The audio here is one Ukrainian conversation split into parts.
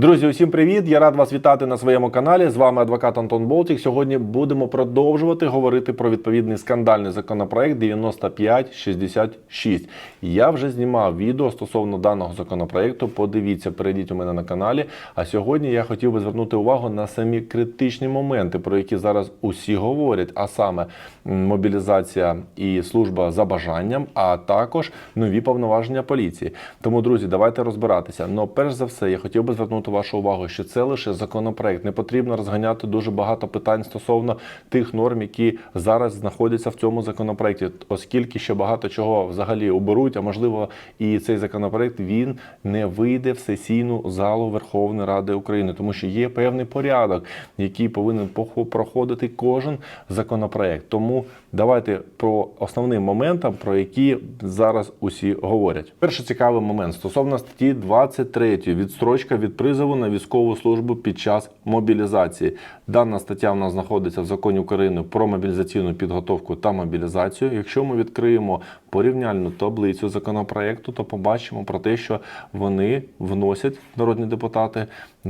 Друзі, усім привіт! Я рад вас вітати на своєму каналі. З вами адвокат Антон Болтік. Сьогодні будемо продовжувати говорити про відповідний скандальний законопроект 9566. Я вже знімав відео стосовно даного законопроекту. Подивіться, перейдіть у мене на каналі. А сьогодні я хотів би звернути увагу на самі критичні моменти, про які зараз усі говорять, а саме мобілізація і служба за бажанням, а також нові повноваження поліції. Тому, друзі, давайте розбиратися. Но перш за все, я хотів би звернути вашу увагу, що це лише законопроект. Не потрібно розганяти дуже багато питань стосовно тих норм, які зараз знаходяться в цьому законопроекті, оскільки ще багато чого взагалі оберуть, а можливо, і цей законопроект він не вийде в сесійну залу Верховної Ради України, тому що є певний порядок, який повинен проходити кожен законопроект. Тому давайте про основним моментам, про які зараз усі говорять. Перший цікавий момент стосовно статті 23 відстрочка від призову на військову службу під час мобілізації. Дана стаття в нас знаходиться в законі України про мобілізаційну підготовку та мобілізацію. Якщо ми відкриємо порівняльну таблицю законопроекту, то побачимо про те, що вони вносять народні депутати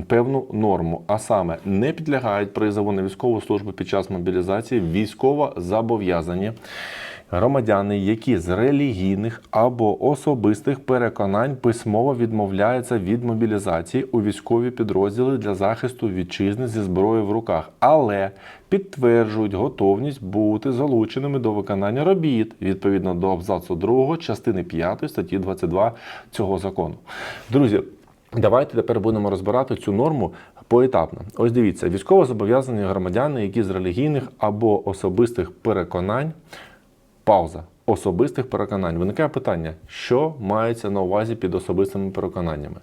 певну норму, а саме не підлягають призову на військову службу під час мобілізації військово зобов'язані. Громадяни, які з релігійних або особистих переконань письмово відмовляються від мобілізації у військові підрозділи для захисту вітчизни зі зброєю в руках, але підтверджують готовність бути залученими до виконання робіт відповідно до абзацу 2 частини 5 статті 22 цього закону. Друзі, Давайте тепер будемо розбирати цю норму поетапно. Ось дивіться, військово зобов'язані громадяни, які з релігійних або особистих переконань, пауза. Особистих переконань. Виникає питання, що мається на увазі під особистими переконаннями.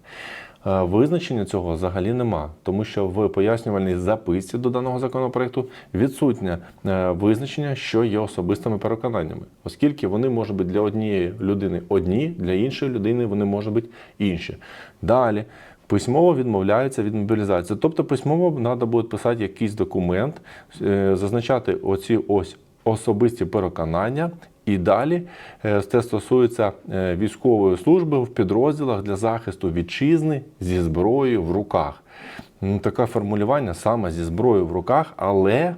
Е, Визначення цього взагалі нема, тому що в пояснювальній записці до даного законопроекту відсутнє е, визначення, що є особистими переконаннями, оскільки вони можуть бути для однієї людини одні, для іншої людини вони можуть бути інші. Далі. Письмово відмовляються від мобілізації. Тобто письмово треба буде писати якийсь документ, е, зазначати оці ось особисті переконання. І далі е, це стосується е, військової служби в підрозділах для захисту вітчизни зі зброєю в руках. Таке формулювання саме зі зброєю в руках, але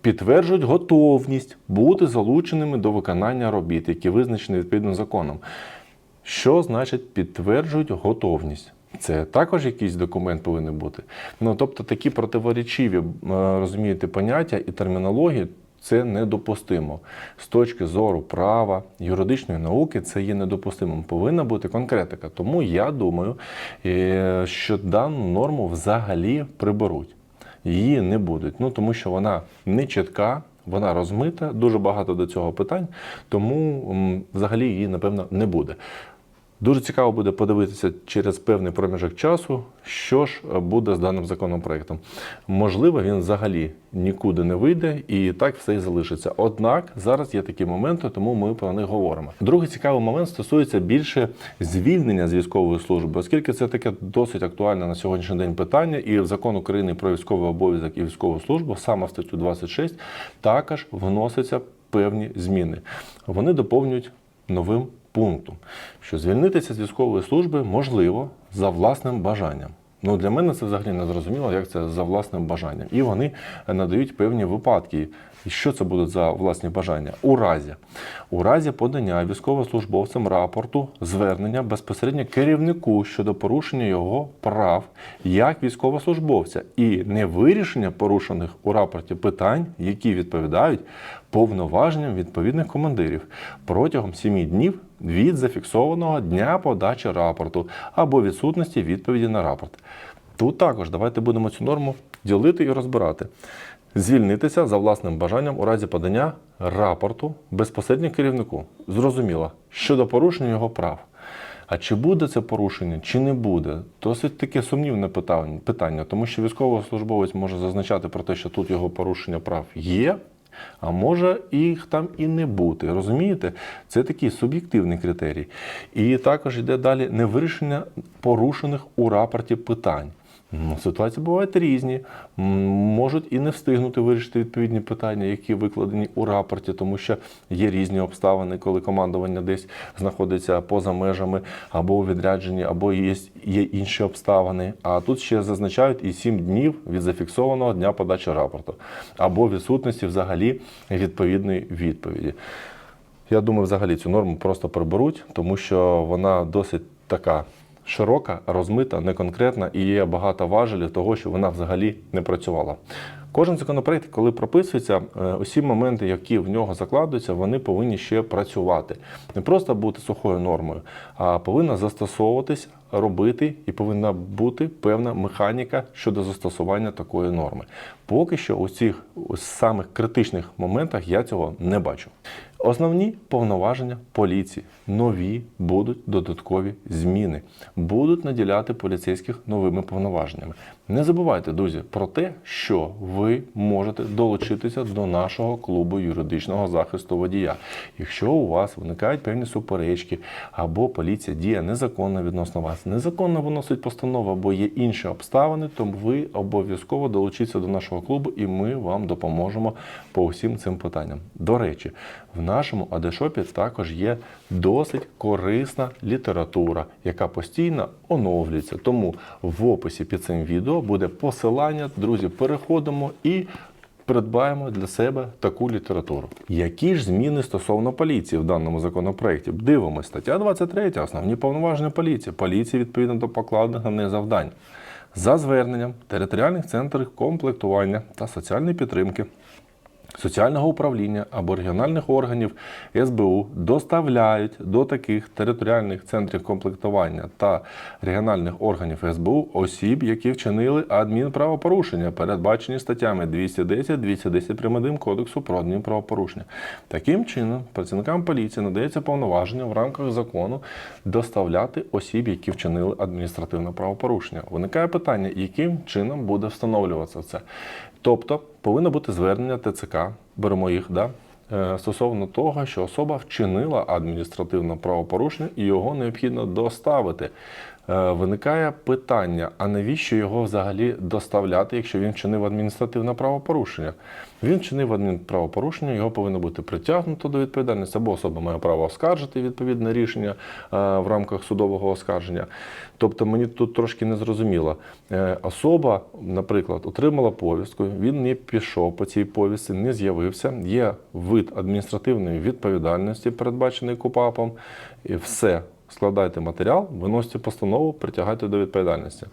підтверджують готовність бути залученими до виконання робіт, які визначені відповідно законом. Що значить підтверджують готовність? Це також якийсь документ повинен бути. Ну тобто такі противоречиві е, розумієте поняття і термінології. Це недопустимо з точки зору права, юридичної науки. Це є недопустимим. Повинна бути конкретика. Тому я думаю, е, що дану норму взагалі приберуть. Її не будуть. Ну тому що вона не чітка, вона розмита, дуже багато до цього питань, тому взагалі її, напевно, не буде. Дуже цікаво буде подивитися через певний проміжок часу, що ж буде з даним законопроектом. Можливо, він взагалі нікуди не вийде і так все і залишиться. Однак зараз є такі моменти, тому ми про них говоримо. Другий цікавий момент стосується більше звільнення з військової служби, оскільки це таке досить актуальне на сьогоднішній день питання, і в закон України про військовий обов'язок і військову службу, саме в статтю 26, також вносяться певні зміни. Вони доповнюють новим пунктом, що звільнитися з військової служби можливо за власним бажанням. Ну, для мене це взагалі не зрозуміло, як це за власним бажанням. І вони надають певні випадки. І що це будуть за власні бажання? У разі у разі подання військовослужбовцем рапорту звернення безпосередньо керівнику щодо порушення його прав як військовослужбовця і не вирішення порушених у рапорті питань, які відповідають повноваженням відповідних командирів протягом 7 днів від зафіксованого дня подачі рапорту або відсутності відповіді на рапорт. Тут також давайте будемо цю норму ділити і розбирати. Звільнитися за власним бажанням у разі подання рапорту безпосередньо керівнику. Зрозуміло, щодо порушення його прав. А чи буде це порушення, чи не буде? Досить таке сумнівне питання, тому що військовослужбовець може зазначати про те, що тут його порушення прав є, а може їх там і не бути. Розумієте? Це такий суб'єктивний критерій. І також йде далі невирішення порушених у рапорті питань. Ну, ситуації бувають різні, можуть і не встигнути вирішити відповідні питання, які викладені у рапорті, тому що є різні обставини, коли командування десь знаходиться поза межами або у відрядженні, або є, є інші обставини. А тут ще зазначають і 7 днів від зафіксованого дня подачі рапорту, або відсутності взагалі відповідної відповіді. Я думаю, взагалі цю норму просто приберуть, тому що вона досить така широка, розмита, неконкретна і є багато важелів того, що вона взагалі не працювала. Кожен законопроект, коли прописується, е, усі моменти, які в нього закладуються, вони повинні ще працювати. Не просто бути сухою нормою, а повинна застосовуватись, робити і повинна бути певна механіка щодо застосування такої норми. Поки що у цих у самих критичних моментах я цього не бачу. Основні повноваження поліції нові будуть додаткові зміни, будуть наділяти поліцейських новими повноваженнями. Не забувайте, друзі, про те, що ви можете долучитися до нашого клубу юридичного захисту водія. Якщо у вас виникають певні суперечки, або поліція діє незаконно відносно вас, незаконно виносить постанову, або є інші обставини, то ви обов'язково долучіться до нашого клубу, і ми вам допоможемо по всім цим питанням. До речі, в нашому адешопі також є досить корисна література, яка постійно оновлюється. Тому в описі під цим відео буде посилання. Друзі, переходимо і. Придбаємо для себе таку літературу. Які ж зміни стосовно поліції в даному законопроекті? Дивимося, стаття 23, основні повноваження поліції. Поліції відповідно до покладених на неї завдань. За зверненням територіальних центрів комплектування та соціальної підтримки соціального управління або регіональних органів СБУ доставляють до таких територіальних центрів комплектування та регіональних органів СБУ осіб, які вчинили адмінправопорушення, передбачені статтями 210, 210 прим. 1 Кодексу про адмінправопорушення. Таким чином, працівникам поліції надається повноваження в рамках закону доставляти осіб, які вчинили адміністративне правопорушення. Виникає питання, яким чином буде встановлюватися це. Тобто повинно бути звернення ТЦК, беремо їх, да, е, стосовно того, що особа вчинила адміністративне правопорушення і його необхідно доставити. Е, Виникає питання: а навіщо його взагалі доставляти, якщо він вчинив адміністративне правопорушення? Він вчинив адмінправопорушення, його повинно бути притягнуто до відповідальності, або особа має право оскаржити відповідне рішення е, в рамках судового оскарження. Тобто мені тут трошки не зрозуміло. Е, Особа, наприклад, отримала повістку, він не пішов по цій повістці, не з'явився. Є вид адміністративної відповідальності, передбачений КУПАПом, і все. Складайте матеріал, виносите постанову, притягайте до відповідальності.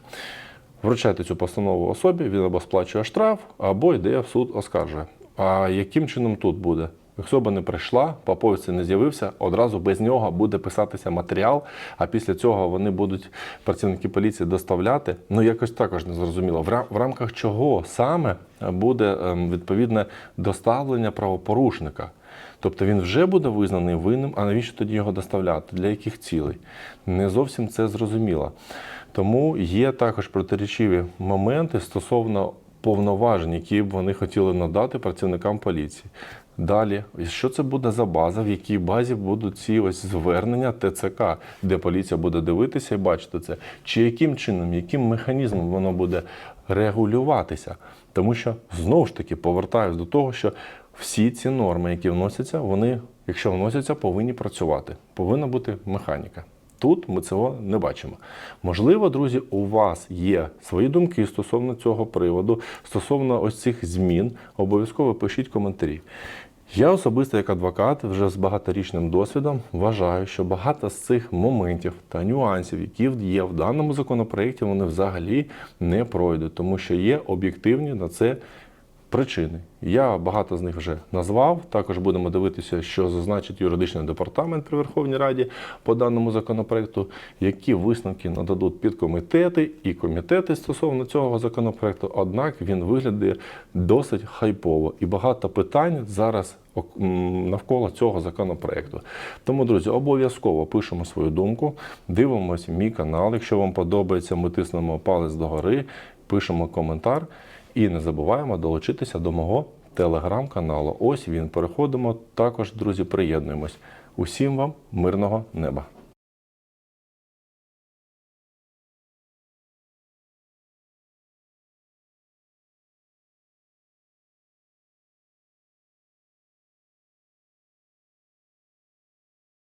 Вручайте цю постанову особі, він або сплачує штраф, або йде в суд, оскаржує. А яким чином тут буде? Особа не прийшла, по повісті не з'явився, одразу без нього буде писатися матеріал, а після цього вони будуть працівники поліції доставляти. Ну якось також не зрозуміло. В рамках чого саме буде ем, відповідне доставлення правопорушника. Тобто він вже буде визнаний винним, а навіщо тоді його доставляти? Для яких цілей? Не зовсім це зрозуміло. Тому є також протирічиві моменти стосовно повноважень, які б вони хотіли надати працівникам поліції. Далі, що це буде за база, в якій базі будуть ці ось звернення ТЦК, де поліція буде дивитися і бачити це, чи яким чином, яким механізмом воно буде регулюватися. Тому що знову ж таки повертаюсь до того, що всі ці норми, які вносяться, вони, якщо вносяться, повинні працювати. Повинна бути механіка. Тут ми цього не бачимо. Можливо, друзі, у вас є свої думки стосовно цього приводу, стосовно ось цих змін. Обов'язково пишіть коментарі. Я особисто, як адвокат, вже з багаторічним досвідом, вважаю, що багато з цих моментів та нюансів, які є в даному законопроекті, вони взагалі не пройдуть, тому що є об'єктивні на це причини. Я багато з них вже назвав. Також будемо дивитися, що зазначить юридичний департамент при Верховній Раді по даному законопроекту, які висновки нададуть підкомітети і комітети стосовно цього законопроекту. Однак він виглядає досить хайпово і багато питань зараз навколо цього законопроекту. Тому, друзі, обов'язково пишемо свою думку, дивимося мій канал. Якщо вам подобається, ми тиснемо палець догори, пишемо коментар. І не забуваємо долучитися до мого телеграм-каналу. Ось він. Переходимо. Також, друзі, приєднуємось. Усім вам мирного неба.